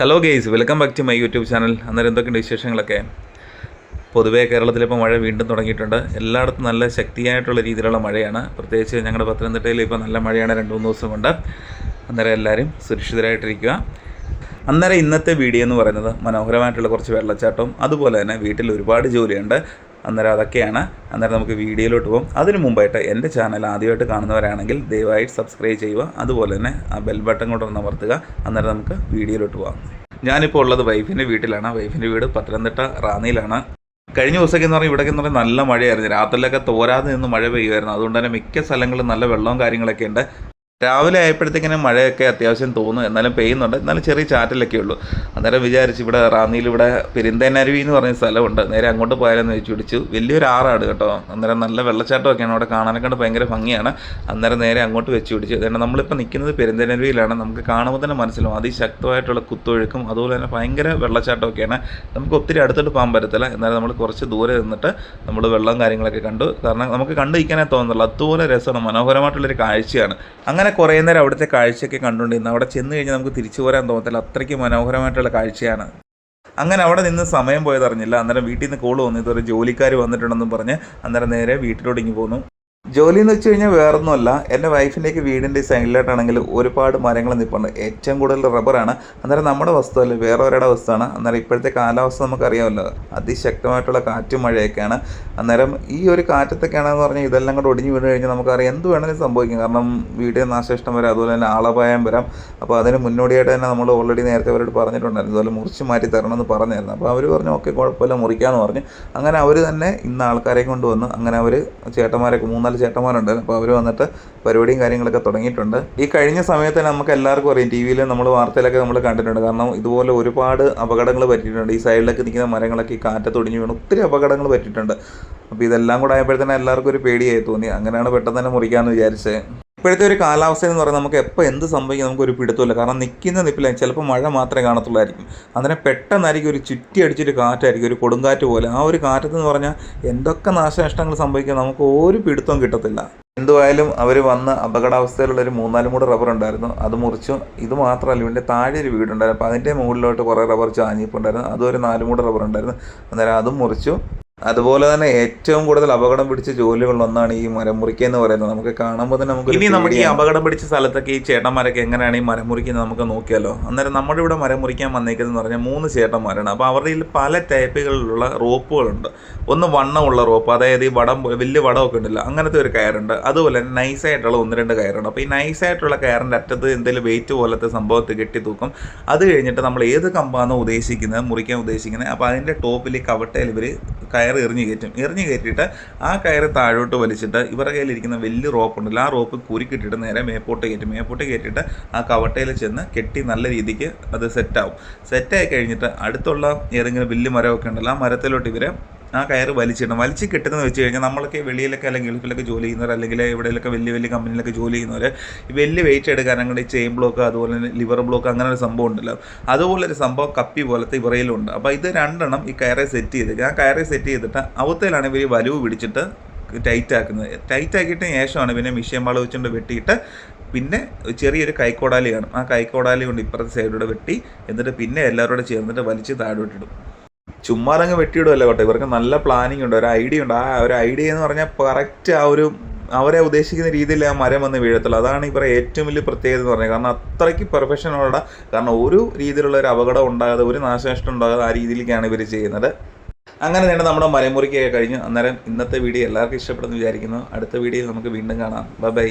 Hello guys welcome back to my YouTube channel അന്നേരം എന്തൊക്കെയുണ്ട് വിശേഷങ്ങളൊക്കെ? പൊതുവേ കേരളത്തിലിപ്പോൾ മഴ വീണ്ടും തുടങ്ങിയിട്ടുണ്ട്. എല്ലായിടത്തും നല്ല ശക്തിയായിട്ടുള്ള രീതിയിലുള്ള മഴയാണ്. പ്രത്യേകിച്ച് ഞങ്ങളുടെ പത്തനംതിട്ടയിൽ ഇപ്പോൾ നല്ല മഴയാണ് രണ്ട് മൂന്ന് ദിവസം കൊണ്ട്. അന്നേരം എല്ലാവരും സുരക്ഷിതരായിട്ടിരിക്കുക. അന്നേരം ഇന്നത്തെ വീഡിയോ എന്ന് പറയുന്നത് മനോഹരമായിട്ടുള്ള കുറച്ച് വെള്ളച്ചാട്ടവും അതുപോലെ തന്നെ വീട്ടിൽ ഒരുപാട് ജോലിയുണ്ട്. അന്നേരം അതൊക്കെയാണ്. അന്നേരം നമുക്ക് വീഡിയോയിലോട്ട് പോകും അതിനു മുമ്പായിട്ട് എന്റെ ചാനൽ ആദ്യമായിട്ട് കാണുന്നവരാണെങ്കിൽ ദയവായി സബ്സ്ക്രൈബ് ചെയ്യുക. അതുപോലെ തന്നെ ആ ബെൽ ബട്ടൺ കൊണ്ട് ഒന്ന് അമർത്തുക. അന്നേരം നമുക്ക് വീഡിയോയിലോട്ട് പോകാം ഞാനിപ്പോൾ ഉള്ളത് വൈഫിന്റെ വീട്ടിലാണ്. വൈഫിന്റെ വീട് പത്തനംതിട്ട റാന്നിയിലാണ്. കഴിഞ്ഞ ദിവസമൊക്കെ എന്ന് പറഞ്ഞാൽ ഇവിടെയൊക്കെ എന്ന് പറഞ്ഞാൽ നല്ല മഴയായിരുന്നു. രാത്രിയിലൊക്കെ തോരാതെ നിന്ന് മഴ പെയ്യുമായിരുന്നു. അതുകൊണ്ട് തന്നെ മിക്ക സ്ഥലങ്ങളിലും നല്ല വെള്ളവും കാര്യങ്ങളൊക്കെ ഉണ്ട്. രാവിലെ ആയപ്പോഴത്തേക്കിനും മഴയൊക്കെ അത്യാവശ്യം തോന്നും എന്നാലും പെയ്യുന്നുണ്ട്. എന്നാലും ചെറിയ ചാറ്റലൊക്കെ ഉള്ളൂ. അന്നേരം വിചാരിച്ചു ഇവിടെ റാന്നിയിൽ ഇവിടെ പെരിന്തേനരുവി എന്ന് പറഞ്ഞ സ്ഥലമുണ്ട്. നേരെ അങ്ങോട്ട് പോയാലെന്ന് വെച്ച് പിടിച്ചു. വലിയൊരു ആറാണ് കേട്ടോ. അന്നേരം നല്ല വെള്ളച്ചാട്ടമൊക്കെയാണ് അവിടെ കാണാനൊക്കെ കണ്ട് ഭയങ്കര ഭംഗിയാണ്. അന്നേരം നേരെ അങ്ങോട്ട് വെച്ച് പിടിച്ചു. അതുകൊണ്ട് നമ്മളിപ്പോൾ നിൽക്കുന്നത് പെരിന്തേനരുവിയിലാണ്. നമുക്ക് കാണുമ്പോൾ തന്നെ മനസ്സിലാവും. അതിശക്തമായിട്ടുള്ള കുത്തൊഴുക്കും അതുപോലെ തന്നെ ഭയങ്കര വെള്ളച്ചാട്ടമൊക്കെയാണ് നമുക്ക് ഒത്തിരി അടുത്തോട്ട് പോകാൻ പറ്റത്തില്ല. എന്നാലും നമ്മൾ കുറച്ച് ദൂരെ നിന്നിട്ട് നമ്മൾ വെള്ളം കാര്യങ്ങളൊക്കെ കണ്ടു. കാരണം നമുക്ക് കണ്ടു നിൽക്കാനേ തോന്നുന്നുള്ളൂ അതുപോലെ രസമാണ്. മനോഹരമായിട്ടുള്ളൊരു കാഴ്ചയാണ്. അങ്ങനെ കുറേ നേരം അവിടുത്തെ കാഴ്ചയൊക്കെ കണ്ടുകൊണ്ടിരുന്നു അവിടെ ചെന്ന് കഴിഞ്ഞാൽ നമുക്ക് തിരിച്ചു പോരാൻ തോന്നത്തില്ല. അത്രയ്ക്ക് മനോഹരമായിട്ടുള്ള കാഴ്ചയാണ്. അങ്ങനെ അവിടെ നിന്ന് സമയം പോയതറിഞ്ഞില്ല. അന്നേരം വീട്ടിൽ നിന്ന് കോൾ വന്നു. ഇതുവരെ ജോലിക്കാർ വന്നിട്ടുണ്ടെന്നും പറഞ്ഞ് അന്നേരം നേരെ വീട്ടിലോട്ട് ഇങ്ങ് പോന്നു. ജോലി എന്ന് വെച്ച് കഴിഞ്ഞാൽ വേറൊന്നുമല്ല. എന്റെ വൈഫിന്റെയൊക്കെ വീടിന്റെ സൈഡിലായിട്ടാണെങ്കിൽ ഒരുപാട് മരങ്ങൾ നിൽപ്പുണ്ട് ഏറ്റവും കൂടുതൽ റബ്ബറാണ്. അന്നേരം നമ്മുടെ വസ്തുവല്ല? വേറെ ഒരാളുടെ വസ്തുവാണ്. അന്നേരം ഇപ്പോഴത്തെ കാലാവസ്ഥ നമുക്കറിയാമല്ലോ. അതിശക്തമായിട്ടുള്ള കാറ്റും മഴയൊക്കെയാണ്. അന്നേരം ഈ ഒരു കാറ്റത്തൊക്കെയാണെന്ന് പറഞ്ഞാൽ ഇതെല്ലാം കൂടെ ഒടിഞ്ഞു വീണ് കഴിഞ്ഞാൽ നമുക്കറിയാം എന്ത് വേണമെങ്കിലും സംഭവിക്കും. കാരണം വീടിന് നാശനഷ്ടം വരാം. അതുപോലെ തന്നെ ആളപായം വരാം. അപ്പോൾ അതിന് മുന്നോടിയായിട്ട് തന്നെ നമ്മൾ ഓൾറെഡി നേരത്തെ അവരോട് പറഞ്ഞിട്ടുണ്ടായിരുന്നു. അതുപോലെ മുറിച്ച് മാറ്റി തരണമെന്ന് പറഞ്ഞായിരുന്നു. അപ്പോൾ അവർ പറഞ്ഞു ഓക്കെ കുഴപ്പമില്ല മുറിക്കാമെന്ന് പറഞ്ഞു. അങ്ങനെ അവർ തന്നെ ഇന്ന് ആൾക്കാരെ കൊണ്ടുവന്ന്. അങ്ങനെ അവർ ചേട്ടന്മാരൊക്കെ മൂന്നാൽ ചേട്ടന്മാരുണ്ട്. അപ്പോൾ അവർ വന്നിട്ട് പരിപാടിയും കാര്യങ്ങളൊക്കെ തുടങ്ങിയിട്ടുണ്ട്. ഈ കഴിഞ്ഞ സമയത്ത് നമുക്ക് എല്ലാവർക്കും അറിയാം. ടി വിയിൽ നമ്മൾ വാർത്തയിലൊക്കെ നമ്മൾ കണ്ടിട്ടുണ്ട്. കാരണം ഇതുപോലെ ഒരുപാട് അപകടങ്ങൾ പറ്റിയിട്ടുണ്ട്. ഈ സൈഡിലൊക്കെ നിൽക്കുന്ന മരങ്ങളൊക്കെ ഈ കാറ്റ് ഒടിഞ്ഞു വീണ് ഒത്തിരി അപകടങ്ങൾ പറ്റിയിട്ടുണ്ട്. അപ്പോൾ ഇതെല്ലാം കൂടെ ആയപ്പോഴത്തേനും എല്ലാവർക്കും ഒരു പേടിയായി തോന്നി. അങ്ങനെയാണ് പെട്ടെന്ന് തന്നെ മുറിക്കാമെന്ന് വിചാരിച്ചത്. ഇപ്പോഴത്തെ ഒരു കാലാവസ്ഥ എന്ന് പറയുന്നത് നമുക്ക് എപ്പോൾ എന്ത് സംഭവിക്കും നമുക്ക് ഒരു പിടുത്തമില്ല. കാരണം നിൽക്കുന്ന നിപ്പില്ല ചിലപ്പോൾ മഴ മാത്രമേ കാണത്തുള്ളായിരിക്കും. അന്നേരം പെട്ടെന്നായിരിക്കും ഒരു ചുറ്റി അടിച്ചൊരു കാറ്റായിരിക്കും ഒരു കൊടുങ്കാറ്റ് പോലെ. ആ ഒരു കാറ്റെന്ന് പറഞ്ഞാൽ എന്തൊക്കെ നാശനഷ്ടങ്ങൾ സംഭവിക്കും നമുക്ക് ഒരു പിടുത്തവും കിട്ടത്തില്ല. എന്തുവായാലും അവർ വന്ന അപകടാവസ്ഥയിലുള്ള ഒരു മൂന്നാലും കൂടെ റബ്ബർ ഉണ്ടായിരുന്നു. അത് മുറിച്ചു. ഇത് മാത്രമല്ല ഇതിന്റെ താഴെ ഒരു വീടുണ്ടായിരുന്നു. അപ്പോൾ അതിന്റെ മുകളിലോട്ട് കുറേ റബ്ബർ ചാഞ്ഞിപ്പുണ്ടായിരുന്നു. അതും ഒരു നാലും കൂടെ റബ്ബർ ഉണ്ടായിരുന്നു. അന്നേരം അതും മുറിച്ചു. അതുപോലെ തന്നെ ഏറ്റവും കൂടുതൽ അപകടം പിടിച്ച ജോലികളിലൊന്നാണ് ഈ മരമുറിക്ക എന്ന് പറയുന്നത്. നമുക്ക് കാണുമ്പോൾ തന്നെ നമുക്ക് ഇനി നമുക്ക് ഈ അപകടം പിടിച്ച സ്ഥലത്തൊക്കെ ഈ ചേട്ടന്മാരൊക്കെ എങ്ങനെയാണ് ഈ മരമുറിക്കുന്നത് നമുക്ക് നോക്കിയാലോ? അന്നേരം നമ്മുടെ ഇവിടെ മരമുറിക്കാൻ വന്നേക്കുന്നതെന്ന് പറഞ്ഞാൽ മൂന്ന് ചേട്ടന്മാരാണ്. അപ്പോൾ അവരുടെ ഇതിൽ പല ടൈപ്പുകളിലുള്ള റോപ്പുകളുണ്ട്. ഒന്ന് വണ്ണമുള്ള റോപ്പ് അതായത് ഈ വടം വലിയ വടമൊക്കെ ഉണ്ടല്ലോ അങ്ങനത്തെ ഒരു കയറുണ്ട്. അതുപോലെ തന്നെ നൈസായിട്ടുള്ള ഒന്ന് രണ്ട് കയറുണ്ട്. അപ്പോൾ ഈ നൈസായിട്ടുള്ള കയറിന്റെ അറ്റത്ത് എന്തെങ്കിലും വെയിറ്റ് പോലത്തെ സംഭവത്തെ കെട്ടി തൂക്കും. അത് കഴിഞ്ഞിട്ട് നമ്മൾ ഏത് കമ്പാണോ ഉദ്ദേശിക്കുന്നത് മുറിക്കാൻ ഉദ്ദേശിക്കുന്നത്? അപ്പോൾ അതിന്റെ ടോപ്പിൽ ഈ കവട്ടയിൽ ഇവർ കയർ എറിഞ്ഞ് കയറ്റും. എറിഞ്ഞ് കയറ്റിയിട്ട് ആ കയറ് താഴോട്ട് വലിച്ചിട്ട് ഇവരുടെ കയ്യിലിരിക്കുന്ന വലിയ റോപ്പ് ഉണ്ടല്ലോ ആ റോപ്പ് കുരുക്കിട്ടിട്ട് നേരെ മേപ്പോട്ട് കയറ്റും. മേപ്പോട്ട് കയറ്റിയിട്ട് ആ കവട്ടയിൽ ചെന്ന് കെട്ടി നല്ല രീതിക്ക് അത് സെറ്റാവും സെറ്റായി കഴിഞ്ഞിട്ട് അടുത്തുള്ള ഏതെങ്കിലും വലിയ മരമൊക്കെ ഉണ്ടല്ലോ ആ മരത്തിലോട്ട് ഇവരെ ആ കയറ് വലിച്ചിടണം. വലിച്ച് കിട്ടുന്നത് വെച്ച് കഴിഞ്ഞാൽ നമ്മളൊക്കെ വെളിയിലൊക്കെ അല്ലെങ്കിൽ ഗൾഫിലൊക്കെ ജോലി ചെയ്യുന്നവർ അല്ലെങ്കിൽ എവിടെയൊക്കെ വലിയ വലിയ കമ്പനിയിലൊക്കെ ജോലി ചെയ്യുന്നവർ വലിയ വെയിറ്റ് എടുക്കാൻ ഈ ചെയിൻ ബ്ലോക്ക് അതുപോലെ തന്നെ ലിവർ ബ്ലോക്ക് അങ്ങനെ ഒരു സംഭവം ഉണ്ടല്ലോ. അതുപോലെ ഒരു സംഭവം കപ്പി പോലത്തെ ഇവറയിലുണ്ട് അപ്പോൾ ഇത് രണ്ടെണ്ണം ഈ കയറെ സെറ്റ് ചെയ്ത് ആ കയറെ സെറ്റ് ചെയ്തിട്ട് അവത്തേലാണ് ഇവർ വലുവ് പിടിച്ചിട്ട് ടൈറ്റ് ആക്കുന്നത്. ടൈറ്റ് ആക്കിയിട്ട് ശേഷമാണ് പിന്നെ മിഷ്യൻ വള വെച്ചുകൊണ്ട് വെട്ടിയിട്ട് പിന്നെ ചെറിയൊരു കൈക്കോടാലി കാണും. ആ കൈക്കോടാലി കൊണ്ട് ഇപ്പുറത്തെ സൈഡിലൂടെ വെട്ടി എന്നിട്ട് പിന്നെ എല്ലാവരോടും ചേർന്നിട്ട് വലിച്ച് താഴോട്ടിടും. ചുമ്മാ അങ്ങ് വെട്ടിയിടുമല്ലോ കേട്ടോ ഇവർക്ക് നല്ല പ്ലാനിങ് ഉണ്ട് ഒരു ഐഡിയ ഉണ്ട്. ആ ഒരു ഐഡിയ എന്ന് പറഞ്ഞാൽ കറക്റ്റ് ആ ഒരു അവരെ ഉദ്ദേശിക്കുന്ന രീതിയിൽ ആ മരം വന്ന് വീഴത്തുള്ളൂ. അതാണ് ഇവരെ ഏറ്റവും വലിയ പ്രത്യേകത എന്ന് പറഞ്ഞത്. കാരണം അത്രയ്ക്ക് പെർഫെക്ഷനോടെ കാരണം ഒരു രീതിയിലുള്ള ഒരു അപകടം ഉണ്ടാകാതെ ഒരു നാശനഷ്ടം ഉണ്ടാകാതെ ആ രീതിയിലേക്കാണ് ഇവർ ചെയ്യുന്നത്. അങ്ങനെ തന്നെ നമ്മുടെ മരമുറിക്കൊക്കെ കഴിഞ്ഞു. അന്നേരം ഇന്നത്തെ വീഡിയോ എല്ലാവർക്കും ഇഷ്ടപ്പെടുന്നു വിചാരിക്കുന്നു. അടുത്ത വീഡിയോയിൽ നമുക്ക് വീണ്ടും കാണാം. ബൈ